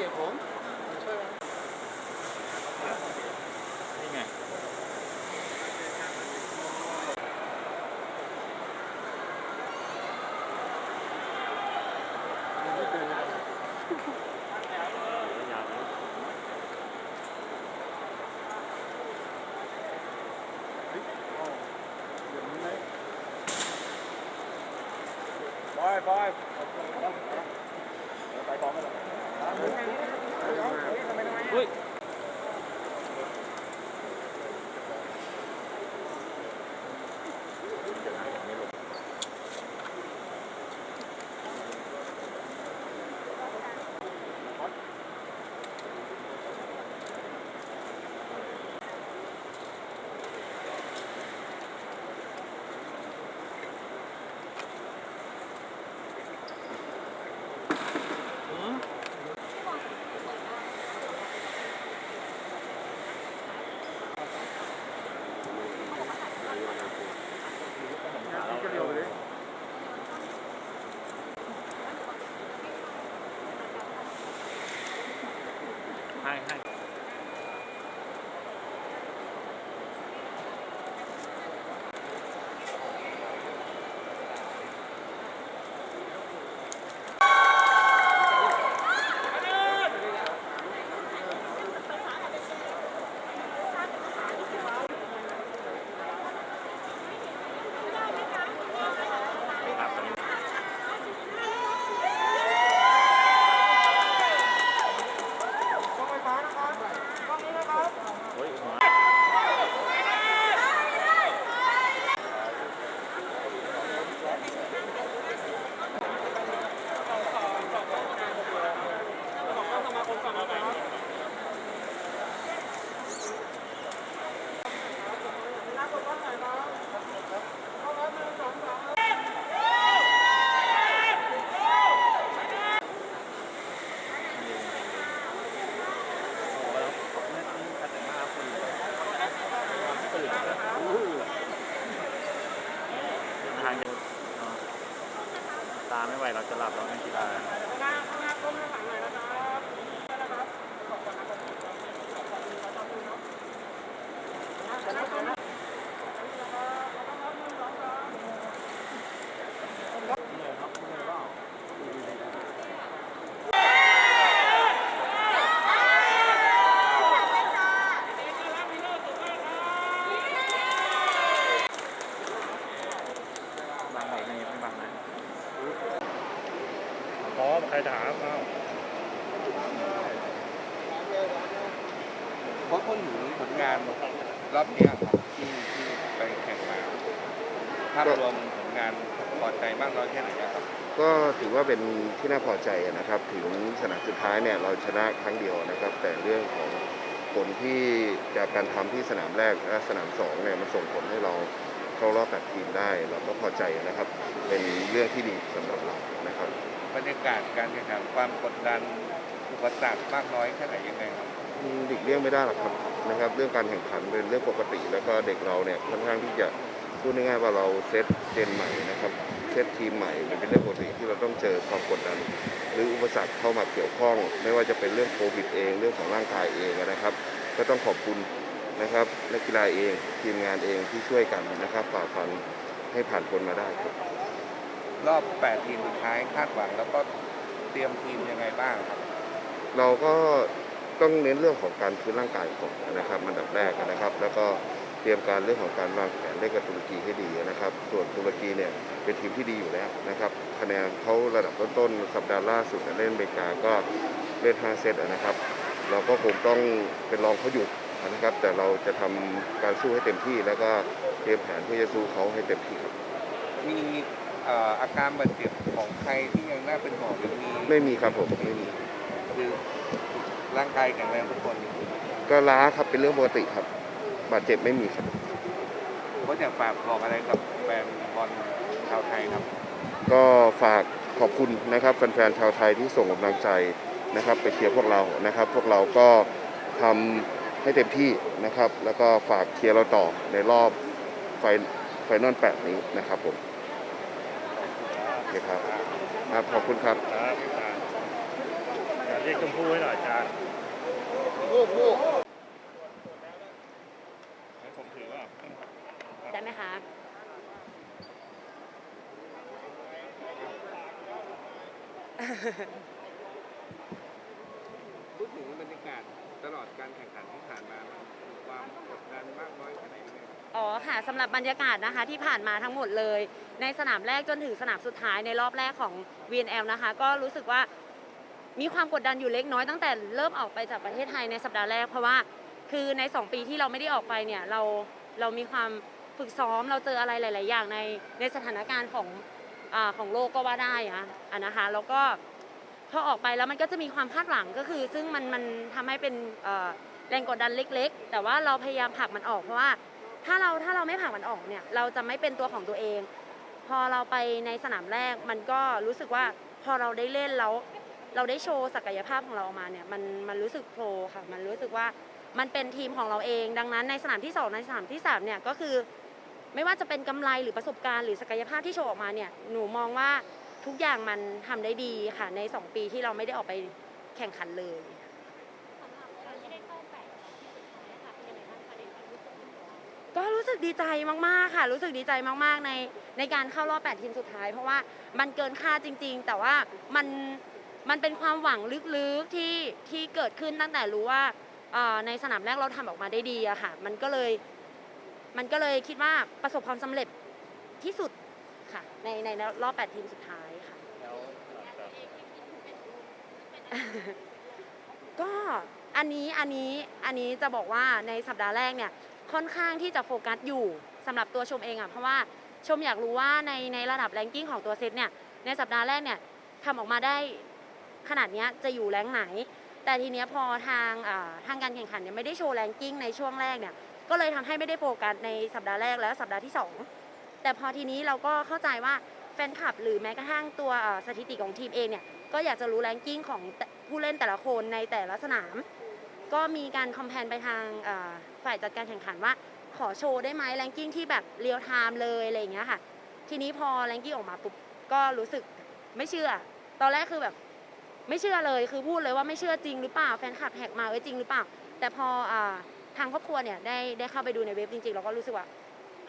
เก็บผมช่ เราจะหลับเราไม่กีฬาบางไหนไม่ไม่บางนะพร้อม ใครถามเอาเพราะคนหนูผลงานรอบเนี้ยครับที่ที่ไปแข่งมาภาพรวมผลงานพอใจมากน้อยแค่ไหนครับ ก็ถือว่าเป็นที่น่าพอใจนะครับ ถึงสนามสุดท้ายเนี่ยเราชนะครั้งเดียวนะครับ แต่เรื่องของผลที่จากการทำที่สนามแรกและสนามสองเนี่ยมันส่งผลให้เราเข้ารอบแปดทีมได้ เราก็พอใจนะครับ เป็นเรื่องที่ดีสำหรับเรานะครับ บรรยากาศการแข่งขันความกดดันอุปสรรคมากน้อยแค่ไหนยังไงครับหลีกเลี่ยงไม่ได้หรอกครับนะครับ เรื่องการแข่งขันเป็นเรื่องปกติ แล้วก็เด็กเราเนี่ยค่อนข้างที่จะพูดง่ายๆว่าเราเซตเจนใหม่นะครับเซตทีมใหม่มันเป็นเรื่องปกติที่เราต้องเจอความกดดัน หรืออุปสรรคเข้ามาเกี่ยวข้อง ไม่ว่าจะเป็นเรื่องโควิดเองเรื่องของร่างกายเองนะครับ ก็ต้องขอบคุณนะครับนักกีฬาเองทีมงานเองที่ช่วยกันนะครับฝ่าฟันให้ผ่านพ้นมาได้ครับ รอบ 8 ทีมสุดท้ายคาดหวังแล้วก็เตรียมทีมยังไงบ้างครับ เราก็ต้องเน้นเรื่องของการฟื้นร่างกายก่อนนะครับอันดับแรกนะครับ แล้วก็เตรียมการเรื่องของการวางแผนเล่นกับตุรกีให้ดีนะครับ ส่วนตุรกีเนี่ยเป็นทีมที่ดีอยู่แล้วนะครับคะแนนเขาระดับต้นๆสัปดาห์ล่าสุดเล่นอเมริกาก็เล่น5เซตนะครับ เราก็คงต้องเป็นรองเขาอยู่นะครับ แต่เราจะทำการสู้ให้เต็มที่ แล้วก็เตรียมแผนเพื่อจะสู้เขาให้เต็มที่ครับมีเอ่ออาการบาดเจ็บของใครที่ยังน่าเป็นห่วงหรือมีไม่มีครับผมไม่มี คือร่างกายแข็งแรงทุกคนก็ล้าครับเป็นเรื่องปกติครับ บาดเจ็บไม่มีครับ ก็อยากฝากบอกอะไรกับแฟนบอลชาวไทยครับ ก็ฝากขอบคุณนะครับแฟนๆชาวไทยที่ส่งกำลังใจนะครับ ไปเชียร์พวกเรานะครับ พวกเราก็ทำให้เต็มที่นะครับ แล้วก็ฝากเชียร์เราต่อในรอบไฟไฟนอลแปดนี้นะครับผมโอ เคครับ ครับ ขอบคุณครับครับเรียกชมพู่ให้หน่อยจานผู้ผู้ให้ผมถือว่าได้ไหมคะพูดถึงบรรยากาศตลอดการแข่งขันที่ผ่านมามันมีความกดดันมากน้อยแค่ไหนยังไงอ๋อค่ะสำหรับบรรยากาศนะคะที่ผ่านมาทั้งหมดเลย ในสนามแรกจนถึงสนามสุดท้ายในรอบแรกของ VNL นะคะ ก็รู้สึกว่ามีความกดดันอยู่เล็กน้อยตั้งแต่เริ่มออกไปจากประเทศไทยในสัปดาห์แรก เพราะว่าคือใน 2 ปีที่เราไม่ได้ออกไปเนี่ยเราเรามีความฝึกซ้อมเราเจออะไรหลาย ๆ อย่างในในสถานการณ์ของอของโลกก็ว่าได้อะอะนะคะแล้วก็พอออกไปแล้วมันก็จะมีความคาดหวังก็คือ ซึ่งมันมันทำให้เป็นแรงกดดันเล็ก ๆ แต่ว่าเราพยายามผลักมันออกเพราะว่าถ้าเราถ้าเราไม่ผลักมันออกเนี่ยเราจะไม่เป็นตัวของตัวเอง พอเราไปในสนามแรกมันก็รู้สึกว่าพอเราได้เล่นแล้วเราได้โชว์ศักยภาพของเราออกมาเนี่ยมันมันรู้สึกโปรค่ะ มันรู้สึกว่ามันเป็นทีมของเราเอง ดังนั้นในสนามที่สองในสนามที่สามเนี่ยก็คือไม่ว่าจะเป็นกำไรหรือประสบการณ์หรือศักยภาพที่โชว์ออกมาเนี่ยหนูมองว่าทุกอย่างมันทำได้ดีค่ะในสองปีที่เราไม่ได้ออกไปแข่งขันเลย ก็รู้สึก ดีใจมากๆค่ะ รู้สึกดีใจมากๆในในการเข้ารอบ 8 ทีมสุดท้าย เพราะว่ามันเกินคาดจริง ๆ แต่ว่ามันมันเป็นความหวังลึกๆที่ที่เกิดขึ้นตั้งแต่รู้ว่าเอ่อในสนามแรกเราทำออกมาได้ดีอะค่ะ มันก็เลย มันก็เลยคิดว่าประสบความสำเร็จที่สุดค่ะ ในในรอบ 8 ทีมสุดท้ายค่ะแล้วหลังจากก็อันนี้อันนี้อันนี้จะบอกว่าในสัปดาห์แรกเนี่ย ค่อนข้างที่จะโฟกัสอยู่สำหรับตัวชมเองอะเพราะว่าชมอยากรู้ว่าในในระดับแรงกิ้งของตัวเซตเนี่ยในสัปดาห์แรกเนี่ยทำออกมาได้ขนาดนี้จะอยู่แรงไหน แต่ทีเนี้ยพอทางทางการแข่งขันเนี่ยไม่ได้โชว์แรงกิ้งในช่วงแรกเนี่ยก็เลยทำให้ไม่ได้โฟกัสในสัปดาห์แรกและสัปดาห์ที่สองแต่พอทีนี้เราก็เข้าใจว่าแฟนคลับหรือแม้กระทั่งตัวสถิติของทีมเองเนี่ยก็อยากจะรู้แรงกิ้งของผู้เล่นแต่ละคนในแต่ละสนาม ก็มีการคอมเพนไปทางฝ่ายจัดการแข่งขันว่า ขอโชว์ได้ไหมแรงกิ้งที่แบบเรียลไทม์เลยอะไรอย่างเงี้ยค่ะ ทีนี้พอแรงกิ้งออกมาปุ๊บก็รู้สึกไม่เชื่อ ตอนแรกคือแบบไม่เชื่อเลยคือพูดเลยว่าไม่เชื่อจริงหรือเปล่าแฟนคลับแหกมาเอ้ยจริงหรือเปล่า แต่พออทางครอบครัวเนี่ยได้ได้เข้าไปดูในเว็บจริงๆเราก็รู้สึกว่า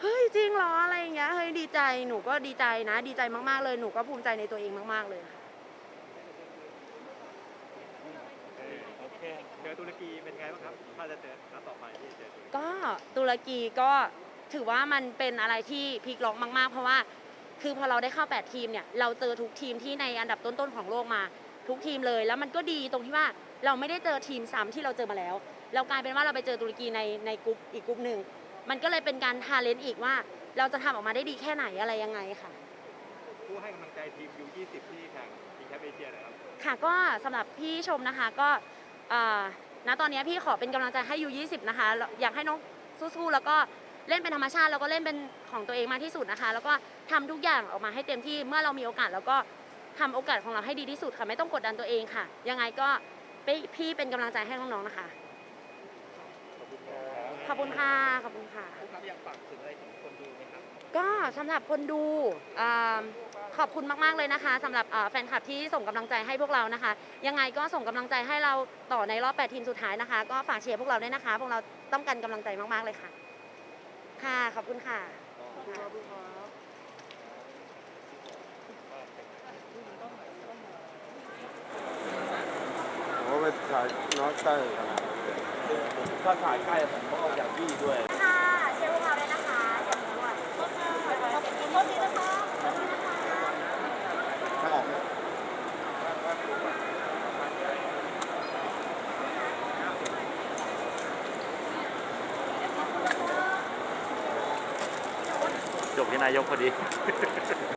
เฮ้ยจริงเหรออะไรอย่างเงี้ยเฮ้ยดีใจหนูก็ดีใจนะ ดีใจมากๆเลยหนูก็ภูมิใจในตัวเองมากๆเลยค่ะ โอเคเจ อตุรกีเป็นไงบ้างครับถ้าจะเจอนัดต่อไปที่จะเจอตุรกีก็ตุรกีก็ถือว่ามันเป็นอะไรที่พลิกล็อกมาก ๆ เพราะว่า คือพอเราได้เข้า 8 ทีมเนี่ยเราเจอทุกทีมที่ในอันดับต้นๆของโลกมา ทุกทีมเลย แล้วมันก็ดีตรงที่ว่าเราไม่ได้เจอทีมซ้ำที่เราเจอมาแล้ว เรากลายเป็นว่าเราไปเจอตุรกีในในกลุ่มอีกกลุ่มหนึ่งมันก็เลยเป็นการทาเลนต์อีกว่า เราจะทำออกมาได้ดีแค่ไหนอะไรยังไงค่ะ ผู้ให้กำลังใจทีม U20 ที่แข่งชิงแชมป์เอเชียหนะครับ ค่ะก็สำหรับพี่ชมนะคะก็เอ่อ ณตอนนี้พี่ขอเป็นกำลังใจให้ยู20 นะคะ อยากให้น้องสู้ๆแล้วก็เล่นเป็นธรรมชาติแล้วก็เล่นเป็นของตัวเองมากที่สุดนะคะ แล้วก็ทำทุกอย่างออกมาให้เต็มที่เมื่อเรามีโอกาสแล้วก็ทำโอกาสของเราให้ดีที่สุดค่ะ ไม่ต้องกดดันตัวเองค่ะ ยังไงก็พี่เป็นกำลังใจให้น้องๆนะคะ ขอบคุณค่ะขอบคุณค่ะครับอยากฝากถึงอะไรถึงคนดูไหมครับ ก็สำหรับคนดูอ่าขอบคุณมาก ๆ เลยนะคะสำหรับอ่าแฟนคลับที่ส่งกำลังใจให้พวกเรานะคะ ยังไงก็ส่งกำลังใจให้เราต่อในรอบ 8 ทีมสุดท้ายนะคะ ก็ฝากเชียร์พวกเราด้วยนะคะ พวกเราต้องการกำลังใจมาก ๆ เลยค่ะ ค่ะ ขอบคุณค่ะ ผมว่าไปถ่ายน้อยใกล้กัน ถ้าถ่ายใกล้ผมก็อยากบี้ด้วย ค่ะเชียร์พวกเราด้วยนะคะเชียร์ด้วยขอบคุณนะคะ ถ้าออกเนี่ย จบที่นายกพอดี